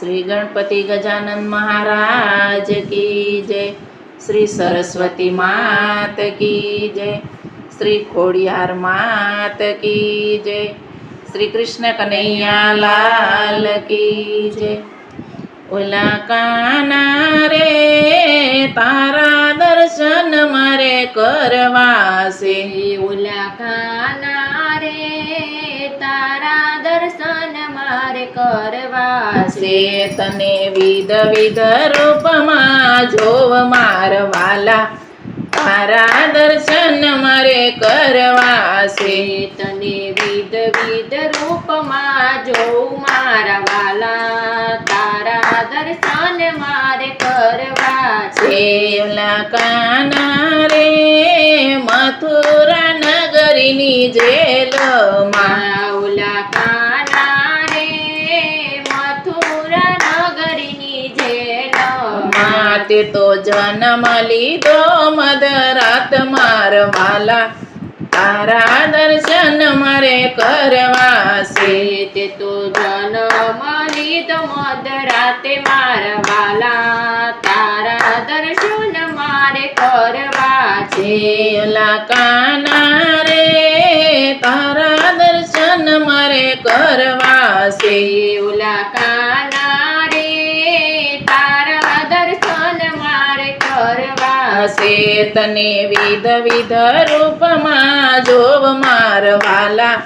શ્રી ગણપતિ ગજાનંદ મહારાજ કી જય. શ્રી સરસ્વતી માત કી જય. શ્રી ખોડિયાર માત કી જય. શ્રી કૃષ્ણ કનૈયા લાલ કી જય. ઓલા કાના રે, તારા દર્શન મારે કરવા છે. ઓલા કાના મારે કરવા છે તને વિધ વિધ રૂપમાં જોવ મારવાલા. તારા દર્શન મારે કરવા છે તને વિધ વિધ રૂપમાં જોવ મારવાલા. તારા દર્શન મારે કરવા છે કાના રે મથુરા નગરીની જેલમાં. કાના રે મથુરા નગરીની જેલમાં માતે તો જન્મ લીધો મધરાત મારવાલા તારા દર્શન મારે કરવા છે તે તો જન્મ લીધો મધરાતે માર વાલા. તારા દર્શન મારે કરવા છે કાના તને વિધ વિધ રૂપમાં જોવ મારવાલા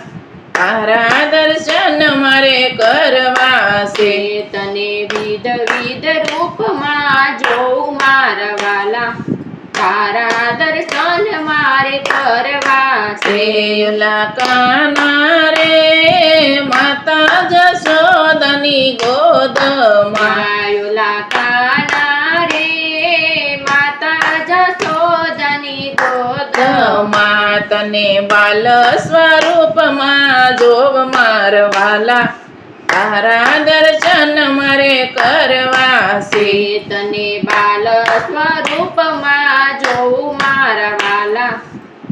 તારા દર્શન મારે કરવા છે તને વિધ વિધ રૂપમાં જોવ મારવાલા તારા દર્શન મારે કરવા છે કાના રે માતા જશોદની ગોદ માયુલા કાના રે માતા જશોદની ગોદ માં બાલ સ્વરૂપમાં જોવ મારવાલા તારા દર્શન મારે કરવા છે બાલ સ્વરૂપમાં જોઉં મારવાલા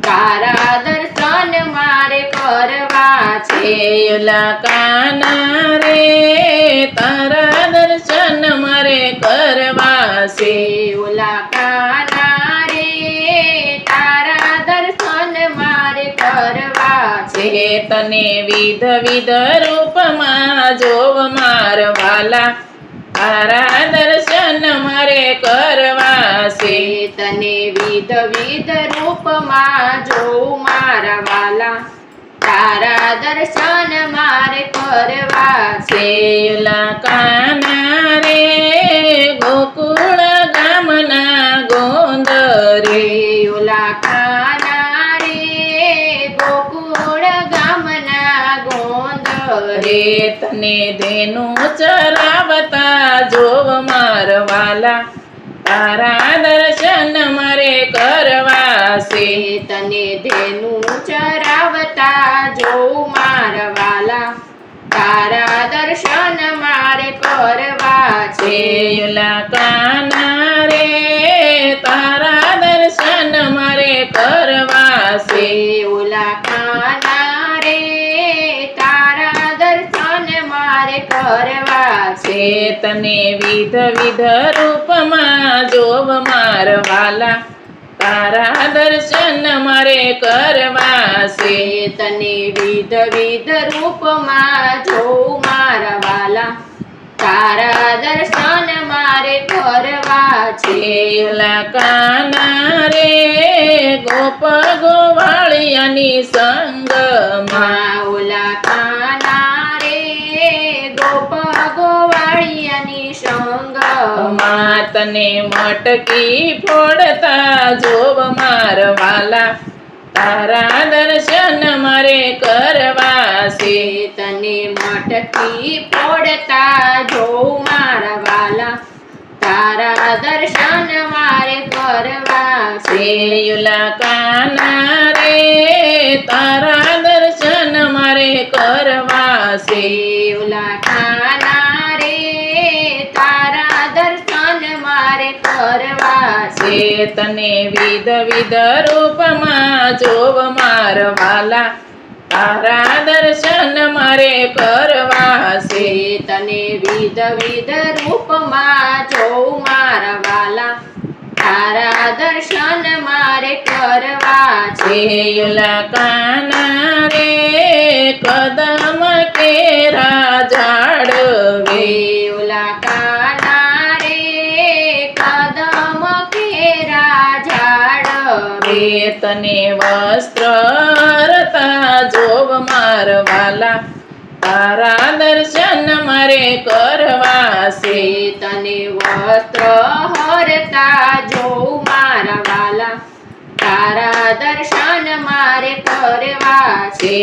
તારા દર્શન મારે કરવા છે કાના રે તારા દર્શન મારે કરવા છે ઓલા કાના રે તારા દર્શન મારે કરવા છે તને વિધ વિધ રૂપમાં જોવ મારવાલા તારા દર્શન મારે કરવા છે. તને વિધ વિધ રૂપમાં જોવ મારા વાલા. તારા દર્શન મારે કરવા છે. છેલા તને ધેનું ચરાવતા જોવ મારવાલા તારા દર્શન મારે કરવા છે. તને ધેનું ચરાવતા જોવ મારવાલા તારા દર્શન મારે કરવા છે. કાના રે તારા દર્શન મારે કરવા છે. છે તને વિધ વિધ રૂપમાં જોવ મારવાલા તારા દર્શન મારે કરવા છે તને વિધ વિધ રૂપમાં જોઉં મારવાલા તારા દર્શન મારે કરવા છે છેલા કાના રે ગોપ ગોવાળિયાની સંગમાં માં ઓલા કાના રે ગોપ ગોવાળિયાની સંગ તને મટકી ફોડતા જોબ મારવાલા તારા દર્શન મારે કરવા છે. તને મટકી ફોડતા જોઉં મારવાલા તારા દર્શન મારે કરવા છે. કાના રે તારા દર્શન મારે કરવા છે કાના રે તારા દર્શન મારે કરવા છે તને વિધ વિધ રૂપમાં જોવ મારવાલા. તારા દર્શન મારે કરવા છે તને વિધ વિધ રૂપમાં જોવ મારવાલા. તારા દર્શન મારે કરવા છે છેલા કાના રે કદમ કેરા ઝાડવે વેવલા કાના રે કદમ કેરા ઝાડવે રે તને વસ્ત્ર જોવ મારવાલા. તારા દર્શન મારે કરવા છે તને વસ્ત્ર હરતા જો મારા વાલા તારા દર્શન મારે કરવા છે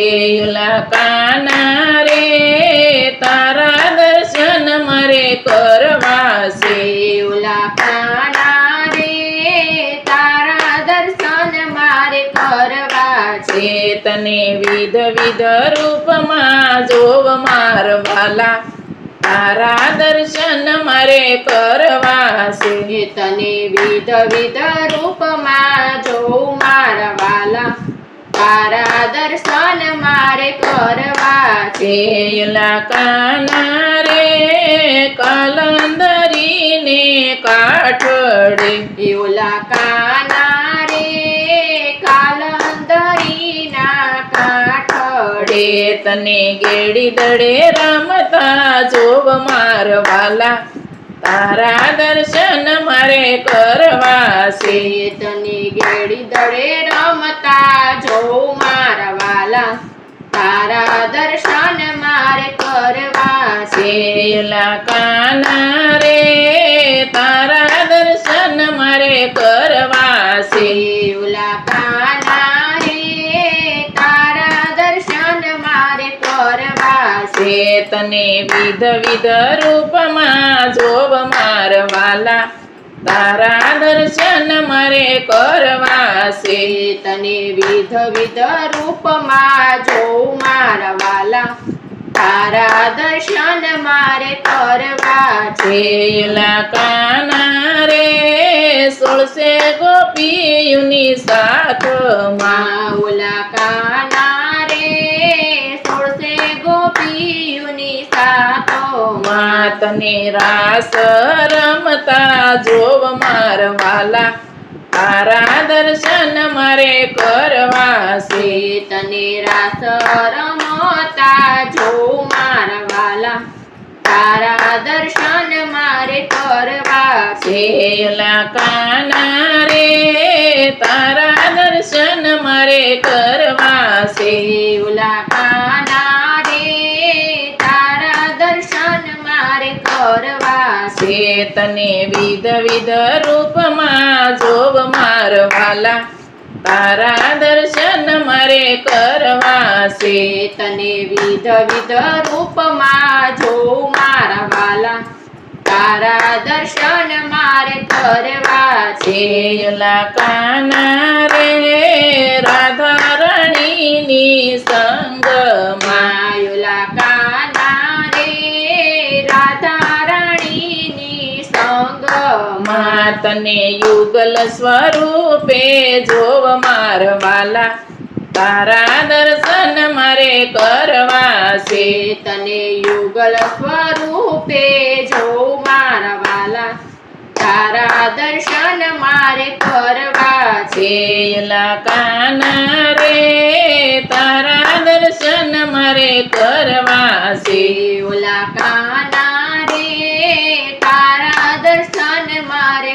કાના રે, તારા દર્શન મારે કરવા છે કાના રે તારા દર્શન મારે કરવા છે છે તને વિધ વિધ રૂપમાં જોવ મારવાલા તારા દર્શન મારે કરવા છે તને વિધ વિધ રૂપમાં જોવ માર વાલા. તારા દર્શન મારે કરવા છે કાના રે કલંદરીને કાઠડે. દેવલા કાના રે કાલંદરીના તને ગેડી દડે રમતા જોવ મારવાલા. તારા દર્શન મારે કરવા. છે તને ગેડી દડે રમતા જોઉં માર વાલા તારા દર્શન મારે કરવા. છે કાના રે, તારા દર્શન મારે કરવા. તને વિધ વિધ રૂપમાં જોવ મારવાલા તારા દર્શન મારે કરવા છે તને વિધ વિધ રૂપમાં જોઉં મારવાલા તારા દર્શન મારે કરવા છે કાના રે સોળસે ગોપીયુની સાથમાં માઉલા કાના માં તને રાસ રમતા જોવ મારવાલા તારા દર્શન મારે કરવા છે. તને રાસ રમતા જોઉં મારા વાલા. તારા દર્શન મારે કરવા છે. કાના રે તારા દર્શન મારે કરવા છે. દેવલા કાના રે તારા દર્શન મારે કરવા છે તને વિધ વિધ રૂપમાં જોબ મારવાલા તારા દર્શન મારે કરવા છે તને વિધ વિધ રૂપમાં જો મારવાલા તારા દર્શન મારે કરવા છે કાના રે રાધારણીની સંગમાં. માયુલા સંગમાં માં તને યુગલ સ્વરૂપે જોવ મારવાલા તારા દર્શન મારે કરવા છે તને યુગલ સ્વરૂપે જોઉં મારવાલા તારા દર્શન મારે કરવા છે છેલા રે તારા દર્શન મારે કરવા છે ઓલા કાના રે તારા દર્શન મારે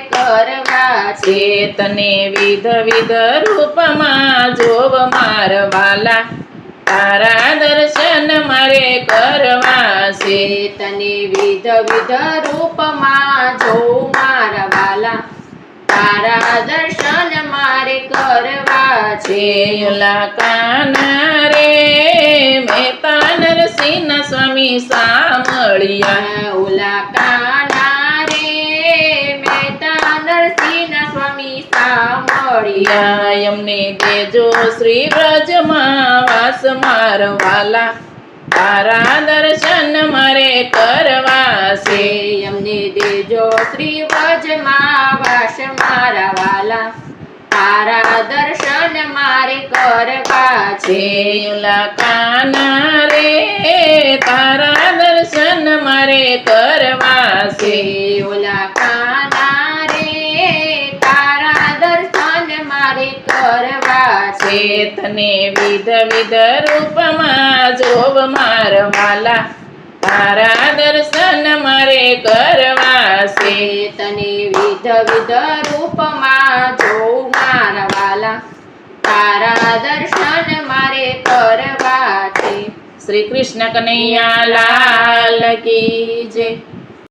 કરવા છે છે તને વિધ વિધ રૂપમાં જોવ મારવાલા તારા દર્શન મારે કરવા. છે તને વિધ વિધ રૂપમાં જો મારવાલા તારા દર્શન મારે કરવા છે. છેલા રે મેતા નરસિંહ સ્વામી સામળિયા ઓલા કાના રે મહેતા નરસિંહ સ્વામી સાંભળ્યા એમને દેજો શ્રી વ્રજમાં વાસ મારવાલા. તારા દર્શન મારે કરવા છે એમને દેજો શ્રી વ્રજમાં વાસ મારવાલા. તારા દર્શન મારે કરવા છે કાના રે તારા દર્શન મારે કરવા છે ઓલા કાના રે તારા દર્શન મારે તને વિધ વિધ રૂપમાં જોબ મારવાલા તારા દર્શન મારે કરવા છે તને વિધ વિધ રૂપમાં જોઉં મારવાલા તારા દર્શન મારે કરવા છે શ્રી કૃષ્ણ કનૈયા લાલ કી જય.